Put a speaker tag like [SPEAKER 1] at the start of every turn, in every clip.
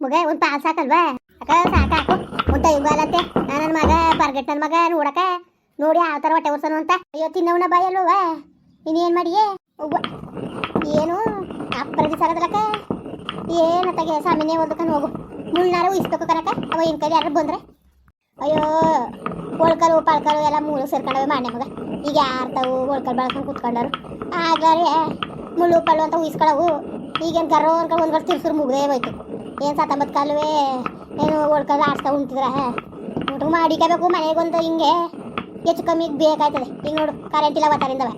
[SPEAKER 1] ಮಗ ಒಂದು ಪಾಲ್ ಸಾಕಲ್ವಾ? ಅಕ್ಕ, ಸಾಕು. ಒಂದು ಟೈಮ್ ಒಂದು ಟೈಮ್ಗಾಲತ್ತೆ ನನ್ನ ಮಗ, ಬರ್ಗೆಟ್ ನನ್ನ ಮಗ ನೋಡಕ ನೋಡಿ, ಯಾವ ಥರ ಹೊಟ್ಟೆ ಉರ್ಸನು ಅಂತ. ಅಯ್ಯೋ, ತಿನ್ನವನ ಬಾಯಲ್ವ? ಇನ್ನೇನು ಮಾಡಿಯೇ? ಏನು? ಅಪ್ಪರದಿ ಸಾಗದಲಕ್ಕ ಏನು ತಗೆ ಸಾಮಿನೇ ಓದ್ಕೊಂಡು ಹೋಗು. ಮುಳ್ನಾರು ಉಯಿಸ್ಬೇಕು ಕನಕ ಅವ ಇನ್ ಕೈಲಿ ಯಾರು ಬಂದ್ರೆ? ಅಯ್ಯೋ ಒಳ್ಕರು ಪಾಳ್ಕರು ಎಲ್ಲ ಮೂರು ಸೇರ್ಕೊಂಡವೆ ಮಾನ್ಯ ಮಗ. ಈಗ ಯಾರು ತಾವು ಒಳ್ಕಲ್ ಬೆಳ್ಕೊಂಡು ಕೂತ್ಕೊಂಡರು? ಆಗಾರೆ ಮುಳ್ಳು, ಪಳ್ಳು ಅಂತ ಉಯಿಸ್ಕೊಳ್ಳವು ಈಗೇನು ಗರ್ವ ಅನ್ಕೊಂಡು ಒಂದು ತಿರ್ಸುರು ಮುಗ್ದೇ ಹೋಯ್ತು. ಏನು ಸತ್ತಂಬತ್ತು ಕಾಲುವೆ? ಏನು ಓಡ್ಕೊಂಡು ಆಡ್ಸ್ತಾ ಉಂಟಿದ್ರ ಊಟ ಮಾಡಿಕಬೇಕು ಮನೆಗೊಂದು ಹಿಂಗೆ. ಹೆಚ್ಚು ಕಮ್ಮಿ ಬೇಕಾಯ್ತದೆ. ಈಗ ನೋಡು ಕರೆಂಟ್ ಇಲ್ಲ ಅವತ್ತಾರಿಂದವ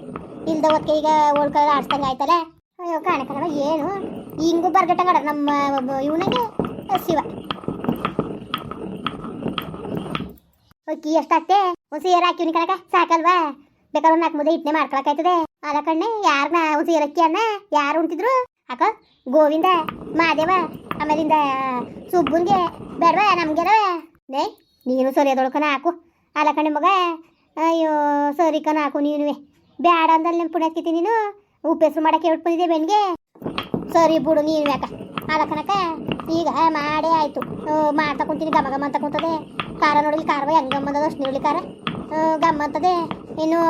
[SPEAKER 1] ಇಲ್ದ ಹೊತ್ತಿಗೆ ಈಗ ಓಡ್ಕೊಂಡು ಆಡ್ಸ್ದಂಗೆ ಆಯ್ತಲ್ಲ ಅಯ್ಯೋ ಕಾಣಕಲ್ಲ ಏನು? ಹಿಂಗೂ ಬರ್ಗಟ್ಟಂಗಡ ನಮ್ಮ ಇವನಿಗೆ, ಶಿವ. ಅಕ್ಕಿ ಎಷ್ಟಾಗ್ತೆ ಒಂದು ಸೀರೆ ಹಾಕಿವ್ನಿ ಕಣಕ ಸಾಕಲ್ವಾ? ಬೇಕಾದ್ರೆ ಒಂದು ನಾಲ್ಕು ಮುದ್ದೆ ಇಟ್ಟನೆ ಮಾಡ್ಕೊಳಕಾಯ್ತದೆ ಅದ ಕಣ್ಣೆ ಯಾರನ್ನ ಒಂದು ಸೀರೆ ಅಕ್ಕಿ ಅನ್ನ, ಯಾರು ಉಂಟಿದ್ರು ಅಕ್ಕ ಗೋವಿಂದ, ಮಾದೇವ. ಆಮೇಲಿಂದ ಸುಬ್ಬುನ್ಗೆ ಬೇಡವಾ ನಮ್ಗೆರವ ನೇ ನೀನು ಸರಿ ಅದೊಳ್ಕನ ಹಾಕು. ಅಲ್ಲ ಕಣೆ ಮಗ, ಅಯ್ಯೋ, ಸರಿ ಕಣ ಹಾಕು ನೀನುವೆ ಬೇಡ ಅಂದಲ್ಲಿ ನಿಮ್ಮ ಪುಣ್ಯತ್ಕಿತಿ ನೀನು. ಉಪ್ಪೆಸರು ಮಾಡಕ್ಕೆ ಹೇಳ್ಬಿಟ್ಟು ಬಂದಿದೆ ಬೆನ್ಗೆ. ಸರಿ ಬಿಡು, ನೀನು ಯಾಕ? ಅಲ್ಲ ಕನಕ ಈಗ ಮಾಡೇ ಆಯಿತು. ಮಾಡ್ತಾ ಕುಂತೀನಿ ಗಮ ಗಮ ಅಂತ ಕುಂತದೆ. ಖಾರ ನೋಡಲಿ ಖಾರವ ಹೆಂಗ್ ಹೆಂಗೆ ಅಷ್ಟು ನೋಡಲಿ ಖಾರ ಗಮ್ಮ ಅಂತದೆ. ಇನ್ನು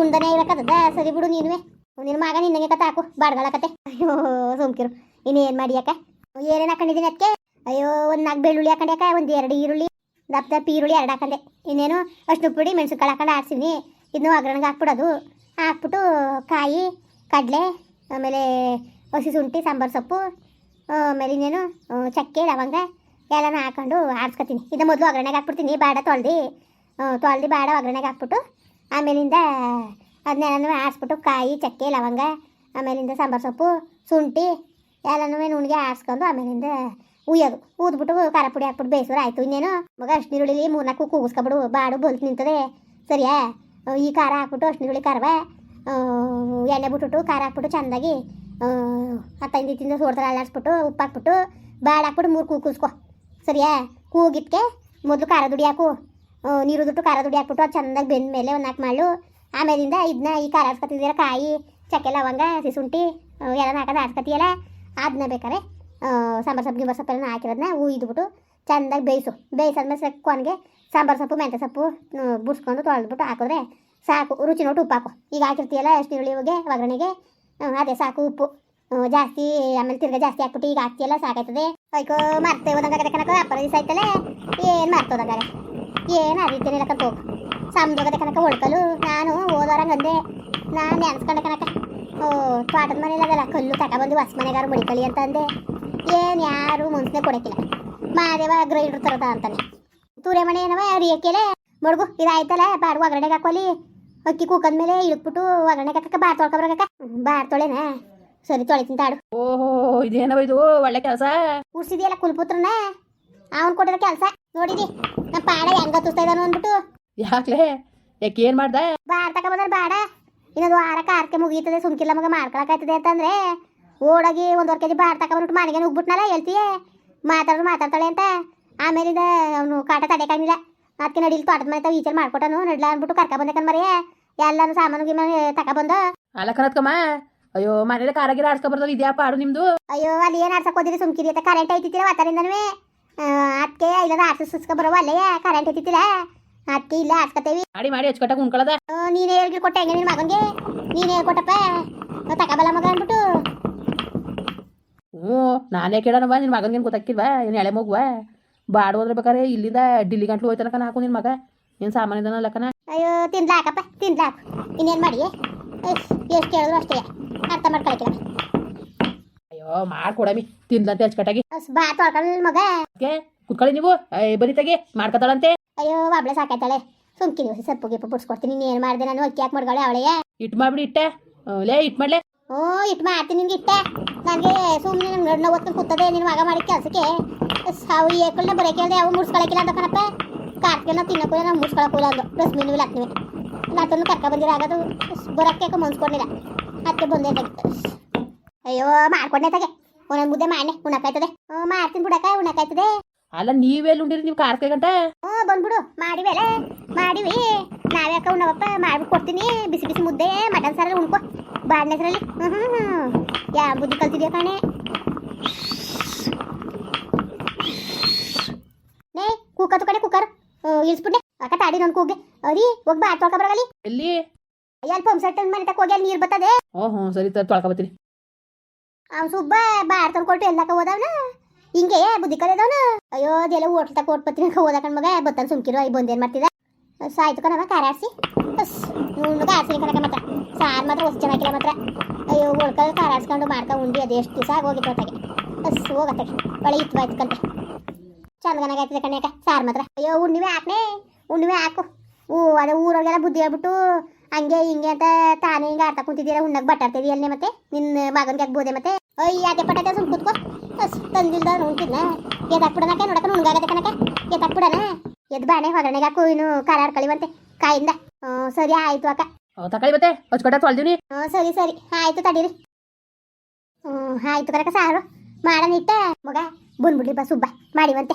[SPEAKER 1] ಉಂದನೇ ಇರಕತ್ತದ ಸರಿ ಬಿಡು ನೀನುವೆ ನಿನ್ನ ಮಗ ನಿನ್ನಗೆ ಕತೆ ಹಾಕು. ಕತೆ. ಅಯ್ಯೋ, ಸೋಮ್ಕಿರು. ಇನ್ನೇನು ಮಾಡಿ ಯಾಕ? ಏನೇನು ಹಾಕೊಂಡಿದ್ದೀನಿ ಅದಕ್ಕೆ? ಅಯ್ಯೋ, ಒಂದು ನಾಲ್ಕು ಬೆಳ್ಳುಳ್ಳಿ ಹಾಕೊಂಡ್ಯಾಕ ಒಂದು ಎರಡು ಈರುಳ್ಳಿ, ದಪ್ಪ ದಪ್ಪ ಈರುಳ್ಳಿ ಎರಡು ಹಾಕೊಂಡೆ. ಇನ್ನೇನು ಅಷ್ಟು ಪುಡಿ ಮೆಣಸುಕಾಳು ಹಾಕೊಂಡು ಆಡ್ಸಿನಿ ಇದನ್ನು ಒಗ್ಗರಣೆಗೆ ಹಾಕ್ಬಿಡೋದು. ಹಾಕ್ಬಿಟ್ಟು ಕಾಯಿ, ಕಡಲೆ, ಆಮೇಲೆ ಹಸಿ ಶುಂಠಿ, ಸಾಂಬಾರು ಸೊಪ್ಪು, ಆಮೇಲೆ ಇನ್ನೇನು ಚಕ್ಕೆ, ಲವಂಗ ಎಲ್ಲನೂ ಹಾಕೊಂಡು ಆಡ್ಸ್ಕೊತೀನಿ. ಇದು ಮೊದಲು ಒಗ್ಗರಣೆಗೆ ಹಾಕ್ಬಿಡ್ತೀನಿ, ಬಾಡ ತೊಳ್ದು. ತೊಳ್ದು ಬಾಡ, ಒಗ್ಗರಣೆಗೆ ಹಾಕ್ಬಿಟ್ಟು ಆಮೇಲಿಂದ ಅದನ್ನೆಲ್ಲನೂ ಆಡಿಸ್ಬಿಟ್ಟು ಕಾಯಿ, ಚಕ್ಕೆ, ಲವಂಗ, ಆಮೇಲಿಂದ ಸಾಂಬಾರು ಸೊಪ್ಪು, ಶುಂಠಿ ಎಲ್ಲನೂ ನುಣ್ಗೆ ಆಡಿಸ್ಕೊಂಡು ಆಮೇಲಿಂದ ಉಯ್ಯೋದು. ಊದ್ಬಿಟ್ಟು ಖಾರ ಪುಡಿ ಹಾಕ್ಬಿಟ್ಟು ಬೇಯಿಸೋರು ಆಯಿತು. ಇನ್ನೇನು? ಮಗ ಅಷ್ಟು ನೀರುಳ್ಳಿ ಮೂರ್ನಾಲ್ಕು ಕೂಗಿಸ್ಕೊಬಿಡು. ಬಾಡು ಬಲ್ತು ನಿಂತದೆ. ಸರಿಯಾ? ಈ ಖಾರ ಹಾಕ್ಬಿಟ್ಟು ಅಷ್ಟು ನೀರುಳ್ಳಿ ಖಾರವ. ಎಣ್ಣೆ ಬಿಟ್ಬಿಟ್ಟು ಖಾರ ಹಾಕ್ಬಿಟ್ಟು ಚೆಂದಾಗಿ ಹತ್ತೈದು ತಿಂದ ಸೋಡ್ತಾರೆ ಅಲ್ಲಾಡ್ಸ್ಬಿಟ್ಟು ಉಪ್ಪು ಹಾಕ್ಬಿಟ್ಟು ಬಾಡ ಹಾಕ್ಬಿಟ್ಟು ಮೂರು ಕೂ ಕೂಸ್ಕೊ. ಸರಿಯಾ? ಕೂಗಿಟ್ಕೆ ಮೊದಲು ಖಾರ ದುಡಿ ಹಾಕು. ನೀರು ದುಟ್ಟು ಖಾರ ದುಡಿ ಹಾಕ್ಬಿಟ್ಟು ಅದು ಚೆಂದಾಗಿ ಬೆಂದ ಮೇಲೆ ಒಂದು ನಾಲ್ಕು ಮಾಡು ಆಮೇಲಿಂದ ಇದನ್ನ ಈ ಖಾರ ಆಡ್ಸ್ಕೊತಿದ್ದೀರ ಕಾಯಿ, ಚಕ್ಕೆ ಲವಂಗ ಶುಂಠಿ ಎಲ್ಲ ಹಾಕೋದು ಆಡ್ಸ್ಕೊತೀಯಲ್ಲ? ಅದನ್ನ ಬೇಕಾದ್ರೆ ಸಾಂಬಾರು ಸೊಪ್ಪು, ಗಿಂಬಾರು ಸೊಪ್ಪೆಲ್ಲ ಹಾಕಿರೋದನ್ನ ಉಯ್ದುಬಿಟ್ಟು ಚೆಂದಾಗಿ ಬೇಯಿಸು. ಬೇಯಿಸಾದ್ಮೇಲೆ ಸಕ್ಕೊನ್ಗೆ ಸಾಂಬಾರು ಸೊಪ್ಪು, ಮೆಂತ್ಯ ಸೊಪ್ಪು ಬುಡ್ಸ್ಕೊಂಡು ತೊಳೆದ್ಬಿಟ್ಟು ಹಾಕಿದ್ರೆ ಸಾಕು. ರುಚಿ ನೋಟು ಉಪ್ಪು ಹಾಕು ಈಗ ಹಾಕಿರ್ತೀಯಲ್ಲ ಎಷ್ಟು ಈರುಳ್ಳಿಗೆ ಒಗ್ಗರಣೆಗೆ ಅದೇ ಸಾಕು ಉಪ್ಪು. ಜಾಸ್ತಿ, ಆಮೇಲೆ ತಿರ್ಗಾ ಜಾಸ್ತಿ ಹಾಕ್ಬಿಟ್ಟು ಈಗ ಹಾಕ್ತಿಯಲ್ಲ, ಸಾಕಾಯ್ತದೆ. ಅಯ್ಕೋ ಮತ್ತೆ ಹೋದಂಗಾಗದೆ ಕನಕ ಅಪ್ಪರ ದಿವಸ ಆಯ್ತಲ್ಲೇ ಏನು ಮರ್ತೋದಂಗಾಗ ಏನು ಆ ರೀತಿ ಹೇಳಕಂತ ಹೋಗು ಸಮುದ್ರಗದೆ ಕನಕ ಒಳ್ಕಲು. ನಾನು ಹೋದವರಂಗೆ ಅಂದೆ ನಾನು ನೆನ್ಸ್ಕೊಂಡೆ ಕನಕ ತೋಟದ ಮನೇಲಿ ಅದಲ್ಲ ಕಲ್ಲು ಬಂದು ಹೊಸ ಮನೆಗಾರು ಮಡಿಕಳಿ ಅಂತ ಅಂದೆ ಏನು ಯಾರು ಮುನ್ಸನೆ ಕೊಡಕಿಲ್ಲ. ಮಾದೇವ ಗ್ರೈಂಡ್ರ್ ತರದ ಅಂತಾನೆ. ತೂರೆ ಮನೆ ಏನವ ಅರಿಯಕ್ಕೆಲೆ ಮಡ್ಗು ಇದಾಯ್ತಲ್ಲ ಬಾರ್ ಒಗ್ಗರಣೆಗೆ ಹಾಕೋಲಿ ಅಕ್ಕಿ ಕೂಕಂದ್ಮೇಲೆ ಇಳಿದ್ಬಿಟ್ಟು ಒಗ್ಗರಣೆಗೆ ಹಾಕಕ್ಕ ಬಾರ್ ತೊಳ್ಕೊಬರಕ್ಕ ಬಾರ್ ತೊಳೆನ? ಸರಿ ತೊಳಿತೀನಿ ತಾಡು
[SPEAKER 2] ಓಹೋ ಇದೇನವ ಇದು? ಒಳ್ಳೆ ಕೆಲಸ?
[SPEAKER 1] ಕೂರ್ಸಿದೆಯಲ್ಲ ಕುಲ್ಪುತ್ರನ? ಅವನ್ ಕೊಟ್ಟಿರೋ ಕೆಲಸ? ನೋಡಿದಿ? ನಮ್ಮ ಪಾಡ ಹೆಂಗ ತುಸ್ತಾ ಇದಾನು ಅಂದ್ಬಿಟ್ಟು.
[SPEAKER 2] ಯಾಕ್ಲೆ? ಯಾಕೆ ಏನ್ ಮಾಡ್ದ?
[SPEAKER 1] ಬಾರ್ ತಗೊಂಬಂದ್ರೆ ಬಾಡ. ಇನ್ನೊಂದು ವಾರ ಕಾರ್ಕೆ ಮುಗೀತದೆ ಸುಮ್ಕಿಲ್ಲ ಮಗ ಮಾಡ್ಕೊಳಕಾಯ್ತದೆ ಅಂತಂದ್ರೆ ಓಡೋಗಿ ಒಂದೂವರೆ ಕೆಜಿ ಬಾರ್ ತಗೊಂಡ್ಬಿಟ್ಟು ಮನೆಗೆ ನುಗ್ಬಿಟ್ನಲ್ಲ ಹೇಳ್ತೀಯೇ? ಮಾತಾಡ್ರು ಮಾತಾಡ್ತಾಳೆ ಅಂತ. ಆಮೇಲಿಂದ ಅವನು ಕಾಟ ತಡೆಕಾಗಿಲ್ಲ ಅದಕ್ಕೆ ನಡೀಲಿ ತೋಟದ ಮನೆ ತಾವು ಈಚೆ ಮಾಡ್ಕೊಟ್ಟನು ನಡ್ಲ ಅಂದ್ಬಿಟ್ಟು ಕರ್ಕ ಬಂದೆ ಕಣ್ ಮರೆಯ ಎಲ್ಲಾನು ಸಾಮಾನು ಗಿಮಾನು ತಗೊಬಂದು
[SPEAKER 2] ಅಲ್ಲ ಕನತ್ಕಮ್ಮ ಅಯ್ಯೋ ಮನೇಲಿ ಕಾರಾಗಿರ ಆಡ್ಸ್ಕೊ ಬರ್ತದ ಇದ್ಯಾ ಪಾಡು ನಿಮ್ದು?
[SPEAKER 1] ಅಯ್ಯೋ ಅಲ್ಲಿ ಏನ್ ಆಡ್ಸಕ್ ಹೋದಿರಿ ಸುಮ್ಕಿರಿ ಅಂತ ಕರೆಂಟ್ ಐತಿತ್ತಿರ ವಾತಾರಿಂದನೂ ಅದಕ್ಕೆ ಇಲ್ಲದ ಆಡ್ಸಿಸ್ಕೊ ಬರೋ ಅಲ್ಲೇ ಕರೆಂಟ್ ಐತಿತ್ತಿಲ್ಲ. ಅದಕ್ಕೆ ಇಲ್ಲ
[SPEAKER 2] ಮಾಡಿ ಮಾಡಿ ಹಚ್ಕಟ್ಟಾಗ ಉಣ್ಕೊಳದ
[SPEAKER 1] ಆ, ನೀನೇ ಹೇಳ್ಗಿ ಕೊಟ್ಟೆ ಹೆಂಗೆ ನಿನ್ನ ಮಗನಿಗೆ? ನೀನೇ ಹೇಳ್ಕೊಟ್ಟಪ್ಪ ತಕಬಲ್ಲ ಮಗ ಅಂದ್ಬಿಟ್ಟು.
[SPEAKER 2] ಹ್ಞೂ ನಾನೇ ಕೇಳೋಣವ ನಿನ್ನ ಮಗನಿಗೇನು ಗೊತ್ತಾಕಿಲ್ವಾ ಏನು ಎಳೆ ಮಗುವ? ಬಾಡು ಹೋದ್ರೆ ಬೇಕಾರೆ ಇಲ್ಲಿಂದ ಡಿಲ್ಲಿ ಗಂಟ್ಲು ಹೋಯ್ತಾನಕ ಹಾಕು ನಿನ್ನ ಮಗ. ಏನು ಸಾಮಾನ್ಯದನಲ್ಲ ಕಣ
[SPEAKER 1] ಅಯ್ಯೋ ತಿನ್ಲಾಕಪ್ಪ ತಿನ್ಲಾಕು. ಇನ್ನೇನು ಮಾಡಿ ಎಷ್ಟು ಕೇಳಿದ್ರು ಅಷ್ಟೇ. ಅರ್ಥ ಮಾಡ್ಕೊಳಕಿಲ್ಲ
[SPEAKER 2] ಅಯ್ಯೋ ಮಾಡ್ಕೊಡಮಿ. ತಿನ್ಲಂತೆ ಹಚ್ಕಟ್ಟಾಗಿ
[SPEAKER 1] ಅಸ್ ಬಾ ತೊಳ್ಕೊಳ್ಳಿ ಮಗ.
[SPEAKER 2] ಓಕೆ ಕುತ್ಕೊಳ್ಳಿ ನೀವು. ಬರೀತಾಗೆ ಮಾಡ್ಕೊತಾಳಂತೆ
[SPEAKER 1] ಅಯ್ಯೋ ಒಬ್ಳೆ ಸಾಕಾಯ್ತಾಳೆ. ಸುಮ್ಕಿರಿ ಹೊಸ ಸೊಪ್ಪು ಗಿಪ್ಪು ಬಿಡ್ಸ್ಕೊಡ್ತೀನಿ ನೀನು ಮಾಡಿದೆ ನಾನು? ಅಕ್ಕಿ ಹಾಕಿ ಮಾಡ್ಕೊಳ್ಳೆ ಅವಳೆಯ
[SPEAKER 2] ಇಟ್ ಮಾಡ್ಬಿಡಿ ಇಟ್ಟೆ. ಲೇ ಇಟ್ ಮಾಡ್ಲೆ.
[SPEAKER 1] ಓ ಇಟ್ ಮಾಡ್ತೀನಿ ನಿನ್ಗೆ ಇಟ್ಟೆ. ನನಗೆ ಸುಮ್ಮನೆ ನಂಗೆ ನಡ್ನ ಓದ್ಕೊಂಡು ಕೂತದೆ ನಿನ್ನ ಮಗ ಮಾಡಿ ಕೆಲಸಕ್ಕೆ. ಸಾವು ಏಕಲ್ನ ಬರೋಕೆ ಹೇಳ್ದೆ ಅವು ಮುಡ್ಸ್ಕೊಳಕಿಲ್ಲ ಅಂತ ಕಣಪ್ಪ. ಕಾರ್ತಿಗೆಲ್ಲ ತಿನ್ನಕ್ಕೂ ನಾವು ಮುಡ್ಸ್ಕೊಳಕ್ಕಿಲ್ಲ ಅಂದು ಪ್ಲಸ್ ಮೀನು ಇಲ್ಲ ನೀವು ನಾತನ್ನು ಕರ್ಕ ಬಂದಿರಾಗದು ಬರೋಕ್ಕೆ ಮನ್ಸ್ಕೊಂಡಿಲ್ಲ ಅದಕ್ಕೆ ಬಂದೆ ತಗೆ ಅಯ್ಯೋ ಮಾಡ್ಕೊಂಡೆ ತಗೆ. ಒಂದೊಂದು ಮುದ್ದೆ ಮಾಡಿ ಉಣಕಾಯ್ತದೆ ಹ್ಞೂ ಮಾಡ್ತೀನಿ ಬಿಡಕ್ಕ ಉಣ್ಣಕ್ಕಾಯ್ತದೆ
[SPEAKER 2] ಅಲ್ಲ ನೀವೆಲ್ಲಿ ಉಂಡಿರಿ ನೀವು ಕಾರ್ಕೈ ಗಂಟ
[SPEAKER 1] ಹ್ಞೂ ಬಂದ್ಬಿಡು. ಮಾಡಿವೆಲ್ಲ ಮಾಡಿವಿ. ನಾವ್ಯಾಕ ಉಣ್ಣವಪ್ಪ ಮಾಡ್ಬಿಟ್ಟು ಕೊಡ್ತೀನಿ. ಬಿಸಿ ಬಿಸಿ ಮುದ್ದೆ ಮಟನ್ ಸಾರಲ್ಲಿ ಉಣ್ಕೊ. ಬಾಡ್ನ ಹ್ಞೂ ಹ್ಞೂ ಹ್ಞೂ ಯಾ ಬುದ್ಧಿ ಕಲ್ತಿದ್ಯಾ ಕಾಣೆ? ನೇ ಉಕ್ಕತ್ತು ಕಡೆ ಕುಕ್ಕರ್ ಇಳಿಸ್ಬಿಟ್ಟೆ ಅಕ್ಕ ತಾಡಿ ನನ್ ಕೂಗೆ ಅರಿ ಹೋಗಿ ಬಾ ತೊಳ್ಕ ಬರಗಲಿ.
[SPEAKER 2] ಎಲ್ಲಿ?
[SPEAKER 1] ಅಲ್ಲಿ ಪಂಪ್ ಸೆಟ್ ಮನೆ ತಕ ಹೋಗಿ ಅಲ್ಲಿ ನೀರು ಬರ್ತದೆ
[SPEAKER 2] ಓ ಹ್ಞೂ ಸರಿ ತೊಳ್ಕೊಬತ್ತೀನಿ
[SPEAKER 1] ಅವ್ನು ಸುಬ್ಬ ಬಾರ್ ತಂದ್ಕೊಟ್ಟು ಎಲ್ಲಕ್ಕ ಹೋದವನ? ಹಿಂಗೆ, ಬುದ್ಧಿ ಕಲಿದವನು ಅಯ್ಯೋ, ಅದೆಲ್ಲ ಓಟ್ಲ ತಕ ಓಟ್ಪತ್ರಿ ಹೋದಕಣ್ ಮಗ ಬತ್ತನ್ ಸುಮ್ಕಿರು ಐ ಬಂದೇನ್ ಮಾಡ್ತಿದ್ದ? ಸಾಯ್ತು ಕಣವ ಕಾರಾಡ್ಸಿ ಬಸ್ ಮಗ ಆರ್ಸಿ ಕಣಕ ಮಾತ್ರ. ಸಾರ್ ಮಾತ್ರ ಹೊಸ ಚೆನ್ನಾಗಿಲ್ಲ ಮಾತ್ರ. ಅಯ್ಯೋ ಉಳ್ಕಲ್ ಕಾರಾಡ್ಸ್ಕೊಂಡು ಮಾಡ್ಕೊ ಉಂಡಿ, ಅದು ಎಷ್ಟು ದಿವಸ ಹೋಗಿತ್ತು ಹೊತ್ತಾಗೆ ಬಸ್ ಹೋಗತ್ತಾಗೆ ಒಳ್ಳೆ ಇತ್ತು ಆಯ್ತು ಕಂತೆ ಚಂದಗನಾಗೈತಿದೆ ಕಣ್ಯಾಕ ಸಾರ್ ಮಾತ್ರ. ಅಯ್ಯೋ ಉಣ್ಣಿವೆ ಹಾಕ್ನೆ ಉಣ್ಣಿವೆ ಹಾಕು. ಓ ಅದೇ ಊರೊಳಗೆಲ್ಲ ಬುದ್ಧಿ ಹೇಳ್ಬಿಟ್ಟು ಹಂಗೆ ಹಿಂಗೆ ಅಂತ ತಾನೇ ಹಿಂಗೆ ಆಡ್ತಾ ಕುಂತಿದ್ದೀರ ಹುಣ್ಣಕ್ಕೆ ಬಟ್ಟಾಡ್ತಿದ್ದಿ ಅಲ್ಲೇ ಮತ್ತೆ? ನಿನ್ನ ಮಗನ್ಗೆ ಬೋದೆ ಮತ್ತೆ? ಅಯ್ಯ ಅದೇ ಪಟಾಟ ಸುಮ್ ಕೂತ್ಕೋ. ತಂದಿಲ್ದ ಉಂಟಿದ್ನ ಎದಾಕ್ಬಿಡನಕ್ಕೆ ನೋಡಕ ನುಣ್ಗಾಗತ್ತೆ ಕನಕ ಎದಾಕ್ಬಿಡನ ಎದ್ ಬಾಣೆ ಹೊಗರಣೆಗೆ ಹಾಕು ಇನ್ನು ಖಾರ ಆಡ್ಕಳಿವಂತೆ. ಕಾಯಿಂದ. ಸರಿ ಆಯ್ತು ಅಕ್ಕ.
[SPEAKER 2] ತಕಳಿ ಮತ್ತೆ. ಹಚ್ಕೊಟ್ಟ ತೊಳ್ದೀನಿ
[SPEAKER 1] ಹ್ಞೂ ಸರಿ ಸರಿ. ಆಯ್ತು ತಡೀರಿ. ಹ್ಞೂ ಆಯ್ತು ಕನಕ ಸಾರು. ಮಾಡೋಣ ಇಟ್ಟ ಮಗ ಬಂದ್ಬಿಡ್ಲಿ ಬಾ ಸುಬ್ಬ. ಮಾಡಿವಂತೆ.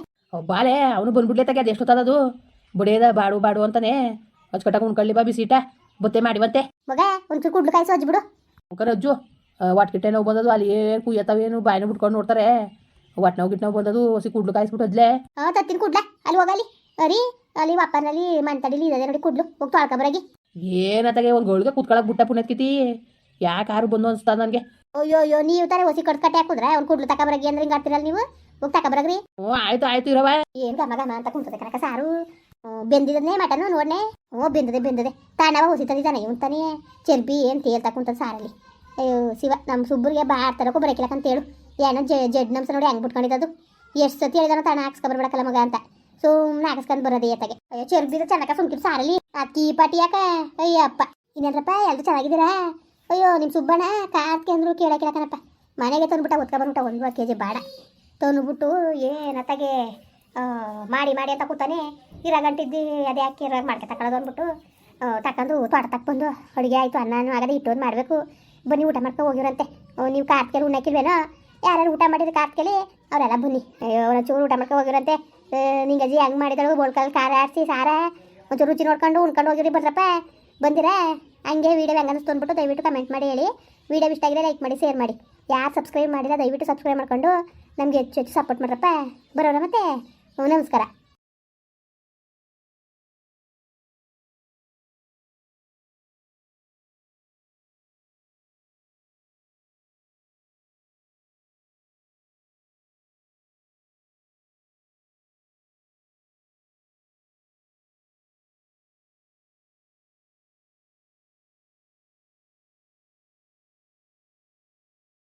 [SPEAKER 2] ಬಾಳೆ. ಅವನು ಬಂದ್ಬಿಡ್ಲಿ ತಗ ಅದು? ಎಷ್ಟೊತ್ತದದು ಬುಡೇದ ಬಾಡು ಬಾಡು ಅಂತಾನೆ. ಹಚ್ಕೊಟ್ಟಾಗ ಉಣ್ಕೊಳ್ಳಿ ಬಾ ಬಿಸಿಟ ಬೊತ್ತೆ ಬತ್ತೆ.
[SPEAKER 1] ಮಗ ಒಂಚೂರು ಕುಡ್ಲು ಕಾಯಿಸಿ ಹೊಜ್ಬಿಡು
[SPEAKER 2] ಬಿಡು. ಅಜ್ಜು ಹೊಟ್ಕಿಟ್ಟೆ ನೋವು ಬಂದದು ಅಲ್ಲಿ ಏನು ಕುಯ್ಯತ್ತವೇನು ಬಾಯಿನ ಬಿಟ್ಕೊಂಡು ನೋಡ್ತಾರೆ. ಹೊಟ್ಟೆ ನೋವು ಗಿಟ್ಟು ನೋವು ಬಂದದು ಹೊಸಿ ಕುಡ್ಲು ಕಾಯಿಸ್ಬಿಟ್ಟು ಅದ್ಲೆ
[SPEAKER 1] ಹಾಂ ತತ್ತಿನ ಕುಡ್ಲ ಅಲ್ಲಿ ಹೋಗಲಿ ಅರಿ ಅಲ್ಲಿ ಅಪ್ಪನಲ್ಲಿ ಮಂತಡಿಲಿ ಇದೆ ನೋಡಿ ಕುಡ್ಲು ಹೋಗಿ ತೊಳ್ಕೊಬರಾಗಿ
[SPEAKER 2] ಏನತ್ತಾಗೆ ಒಂದು ಗೋಳಿಗೆ ಕೂತ್ಕೊಳಕ್ ಬಿಟ್ಟ ಪುಣ್ಯತ್ಕಿತಿ ಯಾಕೆ ಯಾರು ಬಂದು ಅನ್ಸ್ತಾ ನನಗೆ?
[SPEAKER 1] ಅಯ್ಯೋ ಅಯ್ಯೋ ನೀವು ತಾನೇ ಹೊಸಿ ಕಟ್ ಕಟ್ಟೆ ಹಾಕಿದ್ರೆ? ಅವ್ನು ಕುಡ್ಲು ತಕೊಬರಾಗಿ ಅಂದ್ರೆ ಹಿಂಗ್ ಆಡ್ತಿರಲ್ಲ ನೀವು? ಹೋಗಿ ತಕೊಬರಾಗ್ರಿ
[SPEAKER 2] ಹ್ಞೂ ಆಯ್ತು ಆಯ್ತು ಇರವ
[SPEAKER 1] ಏನು ಗಮ ಗಮ ಅಂತ ಕುಂತದೆ ಕನಕ ಸಾರು. ಹ್ಮ್, ಬೆಂದಿದ್ದನ್ನೇ ಮಟನು ನೋಡ್ನೆ? ಓ ಬೆಂದದೆ ಬೆಂದದೆ. ತಾನವ ಹುಸಿ ತಂದಿದ್ದಾನೆ ಇವ್ನು ತಾನೇ. ಚರ್ಬಿ ಏನು ತೇಲ್ ತಕೊಂತ ಸಾರಲ್ಲಿ. ಅಯ್ಯೋ ಶಿವ ನಮ್ಮ ಸುಬ್ಬರಿಗೆ ಬಾ ಅಂತ ಹೇಳು. ಏನೋ ಜಡ್ ನಮ್ಸ ನೋಡಿ ಹೆಂಗೆ ಬಿಟ್ಕೊಂಡಿದ್ದದು. ಎಷ್ಟು ಸತಿ ಹೇಳಿದಾನ ತಾಣ ಹಾಕ್ಸ್ಕೊಬರ್ಬೇಕಲ್ಲ ಮಗ ಅಂತ. ಸುಮ್ಮನೆ ಹಾಕಿಸ್ಕೊಂಡು ಬರೋದೇ ಏತಗೆ ಅಯ್ಯೋ ಚರ್ಬಿದ ಚೆನ್ನಾಗ ಸುಮ್ಕಿರು ಸಾರಲಿ ಅಕ್ಕಿ ಪಾಟಿ ಯಾಕ? ಅಯ್ಯಪ್ಪ. ಇನ್ನೇನ್ರಪ್ಪ ಎಲ್ಲರೂ ಚೆನ್ನಾಗಿದ್ದೀರಾ? ಅಯ್ಯೋ ನಿಮ್ಮ ಸುಬ್ಬಣ್ಣ ಕಾರ್ಕೆ ಅಂದ್ರು ಕೇಳಕ್ಕಿಲ್ಲ ಕಣಪ್ಪ. ಮನೆಗೆ ತಂದ್ಬಿಟ್ಟ ಒತ್ಕೊಬಂದ್ಬಿಟ್ಟ ಒಂದು ಕೆ ಜಿ ಬಾಡ. ತಂದ್ಬಿಟ್ಟು ಏನತ್ತಾಗೆ ಮಾಡಿ ಮಾಡಿ ಅಂತ ಕೂತಾನೆ ಇರ ಗಂಟಿದ್ದಿ ಅದೇ ಹಾಕಿ ಇರಾಗ ಮಾಡ್ಕೆ ಅಂದ್ಬಿಟ್ಟು ತಕೊಂಡು ತೋಟ ತಕ್ಕ ಬಂದು ಅಡುಗೆ ಆಯಿತು, ಅನ್ನನೂ ಆಗದೆ ಇಟ್ಟೋದು ಮಾಡಬೇಕು. ಬನ್ನಿ ಊಟ ಮಾಡ್ಕೊ ಹೋಗಿರಂತೆ ನೀವು ಕಾರ್ತ್ಕೆಲಿ ಉಣ್ಣಕ್ಕಿಲ್ವೇನೋ ಯಾರು ಊಟ ಮಾಡಿದ್ರೆ ಕಾರ್ತ್ಕೆಲಿ? ಅವರೆಲ್ಲ ಬನ್ನಿ. ಒಂಚೂರು ಊಟ ಮಾಡ್ಕೊ ಹೋಗಿರಂತೆ ನಿಂಗೆ ಅಜ್ಜಿ ಹಂಗೆ ಮಾಡಿದಳು, ಬೋಳ್ಕಲ್ ಖಾರ ಆಡಿಸಿ, ಸಾರ. ಒಂಚೂರು ರುಚಿ ನೋಡ್ಕೊಂಡು ಉಣ್ಕೊಂಡು ಹೋಗಿರಿ ಬರ್ರಪ್ಪ ಬಂದಿರಾ? ಹಂಗೆ ವೀಡಿಯೋ ಹೆಂಗೆ ಅನಿಸ್ತು ಅಂದ್ಬಿಟ್ಟು ದಯವಿಟ್ಟು ಕಮೆಂಟ್ ಮಾಡಿ ಹೇಳಿ. ವೀಡಿಯೋ ಇಷ್ಟ ಆಗಿದ್ರೆ ಲೈಕ್ ಮಾಡಿ ಶೇರ್ ಮಾಡಿ. ಯಾರು ಸಬ್ಸ್ಕ್ರೈಬ್ ಮಾಡಿಲ್ಲ, ದಯವಿಟ್ಟು ಸಬ್ಸ್ಕ್ರೈಬ್ ಮಾಡ್ಕೊಂಡು ನಮಗೆ ಹೆಚ್ಚು ಹೆಚ್ಚು ಸಪೋರ್ಟ್ ಮಾಡ್ರಪ್ಪ. ಬರೋಣ ಮತ್ತೆ? ನಮಸ್ಕಾರ